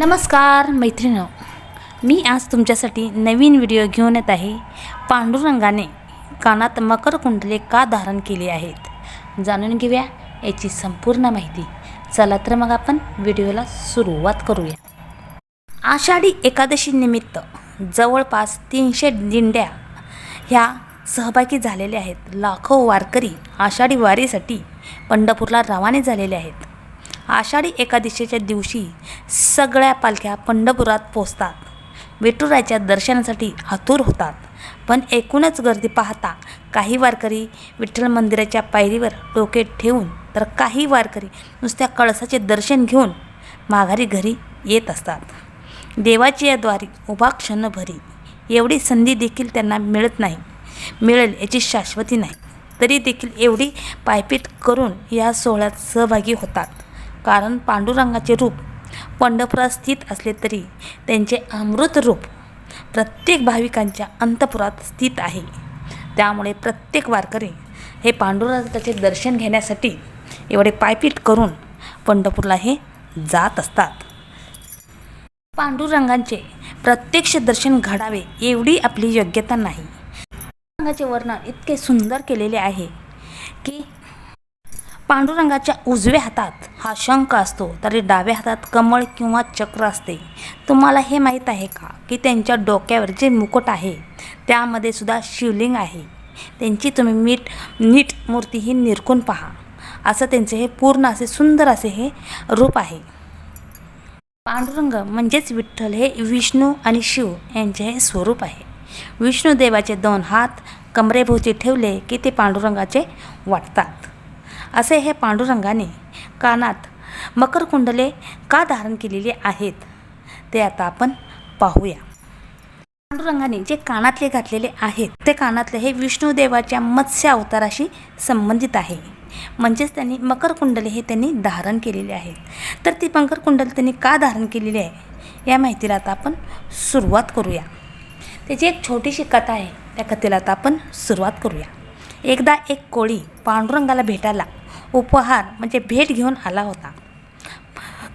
नमस्कार मैत्रिणी मी आज तुमच्यासाठी नवीन व्हिडिओ घेऊन येत आहे. पांडुरंगाने कानात मकर कुंडले का धारण केले आहेत? जाणून घेऊया याची संपूर्ण माहिती. चला तर मग आपण व्हिडिओला सुरुवात करूया. आषाढी एकादशी निमित्त जवळपास तीनशे दिंड्या ह्या सहभागी झालेल्या आहेत. लाखो वारकरी आषाढी वारीसाठी पंढरपूरला रवाने झालेले आहेत. आषाढी एकादशीच्या दिवशी सगळ्या पालख्या पंढरपुरात पोचतात विठुराच्या दर्शनासाठी आतुर होतात. पण एकूणच गर्दी पाहता काही वारकरी विठ्ठल मंदिराच्या पायरीवर डोके ठेवून तर काही वारकरी नुसत्या कळसाचे दर्शन घेऊन माघारी घरी येत असतात. देवाची या द्वारी उभा क्षण भरी एवढी संधी देखील त्यांना मिळत नाही मिळेल याची शाश्वती नाही. तरी देखील एवढी पायपीट करून या सोहळ्यात सहभागी होतात. कारण पांडुरंगाचे रूप पंढरपुरात स्थित असले तरी त्यांचे अमृत रूप प्रत्येक भाविकांच्या अंतपुरात स्थित आहे. त्यामुळे प्रत्येक वारकरी हे पांडुरंगाचे दर्शन घेण्यासाठी एवढे पायपीट करून पंढरपूरला हे जात असतात. पांडुरंगांचे प्रत्यक्ष दर्शन घडावे एवढी आपली योग्यता नाही. पांडुरंगाचे वर्णन इतके सुंदर केलेले आहे की पांडुरंगाच्या उजव्या हातात हा शंख असतो तरी डाव्या हातात कमळ किंवा चक्र असते. तुम्हाला हे माहीत आहे का? की त्यांच्या डोक्यावर जे मुकुट आहे त्यामध्ये सुद्धा शिवलिंग आहे. त्यांची तुम्ही मीठ नीट मूर्ती ही निरखून पहा. असं त्यांचे हे पूर्ण असे सुंदर असे हे रूप आहे. पांडुरंग म्हणजेच विठ्ठल हे विष्णू आणि शिव यांचे हे स्वरूप आहे. विष्णुदेवाचे दोन हात कमरेभोवती ठेवले की ते पांडुरंगाचे वाटतात. असे हे पांडुरंगाने कानात मकरकुंडले का धारण केलेले आहेत ते आता आपण पाहूया. पांडुरंगाने जे कानातले घातलेले आहेत ते कानातले हे विष्णुदेवाच्या मत्स्य अवताराशी संबंधित आहे. म्हणजेच त्यांनी मकरकुंडले हे त्यांनी धारण केलेले आहेत. तर ती मकरकुंडल त्यांनी का धारण केलेली आहे या माहितीला आता आपण सुरुवात करूया. त्याची एक छोटीशी कथा आहे त्या कथेला आता आपण सुरुवात करूया. एकदा एक कोळी पांडुरंगाला भेटायला उपहार म्हणजे भेट घेऊन आला होता.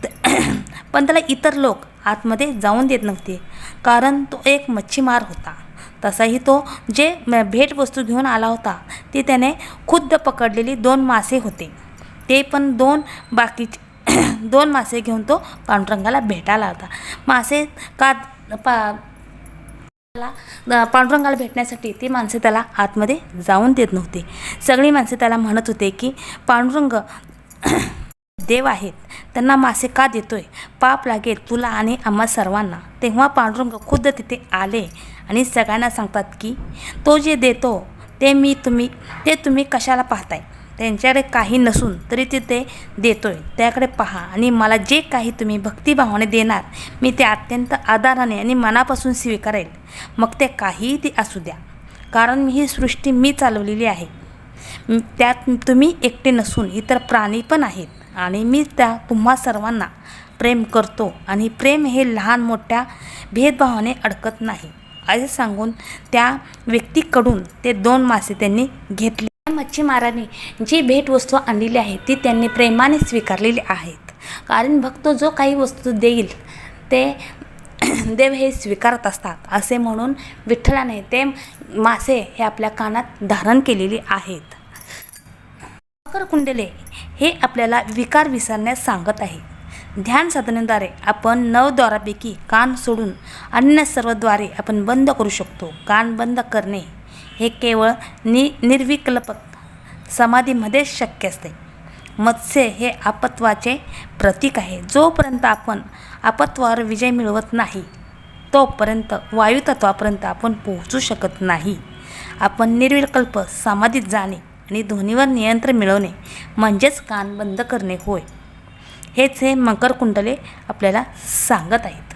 पण त्याला इतर लोक आतमध्ये जाऊन देत नव्हते कारण तो एक मच्छीमार होता. तसाही तो जे भेटवस्तू घेऊन आला होता ते त्याने खुद्द पकडलेली दोन मासे होते. ते पण दोन बाकीचे दोन मासे घेऊन तो पांडुरंगाला भेटायला होता. मासे का पा त्याला पांडुरंगाला भेटण्यासाठी ती माणसे त्याला आतमध्ये जाऊन देत नव्हती. सगळी माणसे त्याला म्हणत होते की पांडुरंग देव आहेत. त्यांना मासे का देतोय? पाप लागेल तुला आणि आम्हा सर्वांना. तेव्हा पांडुरंग खुद्द तिथे आले आणि सगळ्यांना सांगतात की तो जे देतो ते मी तुम्ही ते तुम्ही कशाला पाहताय? त्यांच्याकडे काही नसून तरी ते ते आहे त्याकडे पहा आणि मला जे काही तुम्ही भक्तिभावाने देणार मी ते अत्यंत आदराने आणि मनापासून स्वीकारेल. मग ते काहीही ते असू द्या कारण मी ही सृष्टी मी चालवलेली आहे. त्यात तुम्ही एकटे नसून इतर प्राणी पण आहेत आणि मी त्या तुम्हा सर्वांना प्रेम करतो आणि प्रेम हे लहान मोठ्या भेदभावाने अडकत नाही. असे सांगून त्या व्यक्तीकडून ते दोन मासे त्यांनी घेतले. मच्छीमारांनी जी भेटवस्तू आणलेली आहे ती त्यांनी प्रेमाने स्वीकारलेली आहेत. कारण भक्त जो काही वस्तू देईल ते देव हे स्वीकारत असतात. असे म्हणून विठ्ठलाने ते मासे हे आपल्या कानात धारण केलेले आहेत. मकर कुंडले हे आपल्याला विकार विसरण्यास सांगत आहे. ध्यान साधनेद्वारे आपण नवद्वारापैकी कान सोडून अन्य सर्वद्वारे आपण बंद करू शकतो. कान बंद करणे हे केवळ नि निर्विकल्प समाधीमध्येच शक्य असते. मत्स्य हे आपत्वाचे प्रतीक आहे. जोपर्यंत आपण आपत्वावर विजय मिळवत नाही तोपर्यंत वायुतत्वापर्यंत आपण पोहोचू शकत नाही. आपण निर्विकल्प समाधीत जाणे आणि ध्वनीवर नियंत्रण मिळवणे म्हणजेच कान बंद करणे होय. हेच हे मकर कुंडले आपल्याला सांगत आहेत.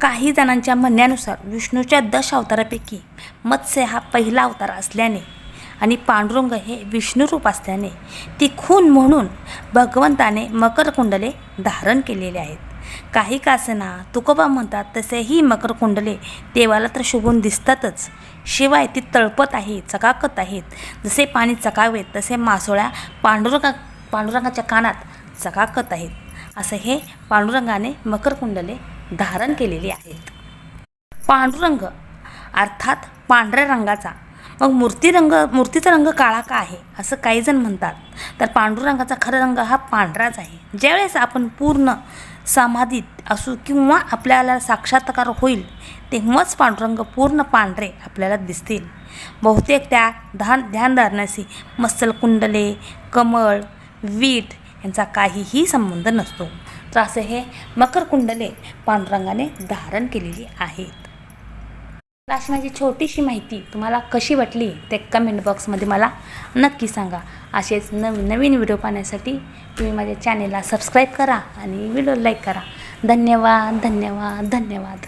काही जणांच्या म्हणण्यानुसार विष्णूच्या दश अवतारापैकी मत्स्य हा पहिला अवतार असल्याने आणि पांडुरंग हे विष्णुरूप असल्याने ती खून म्हणून भगवंताने मकरकुंडले धारण केलेले आहेत. काही कासना तुकोबा म्हणतात तसेही मकरकुंडले देवाला तर शोभून दिसतातच. शिवाय ती तळपत आहे चकाकत आहेत. जसे पाणी चकावेत तसे मासोळ्या पांडुरंगा पांडुरंगाच्या कानात चकाकत आहेत. असं हे पांडुरंगाने मकरकुंडले धारण केलेली आहेत. पांडुरंग अर्थात पांढऱ्या रंगाचा मग मूर्ती रंग मूर्तीचा रंग काळा का आहे? असं काही जण म्हणतात. तर पांडुरंगाचा खरा रंग हा पांढराच आहे. ज्यावेळेस आपण पूर्ण समाधीत असू किंवा आपल्याला साक्षात्कार होईल तेव्हाच पांडुरंग पूर्ण पांढरे आपल्याला दिसतील. बहुतेक त्या ध्यान ध्यानधारणाशी मस्सल कुंडले कमळ वीट यांचा काहीही संबंध नसतो. तर असे हे मकर कुंडले पांडुरंगाने धारण केलेली आहेत. तर माझी छोटीशी माहिती तुम्हाला कशी वाटली ते कमेंट बॉक्समध्ये मला नक्की सांगा. असेच नवीन नवीन व्हिडिओ पाहण्यासाठी तुम्ही माझ्या चॅनेलला सबस्क्राईब करा आणि व्हिडिओ लाईक करा. धन्यवाद धन्यवाद धन्यवाद.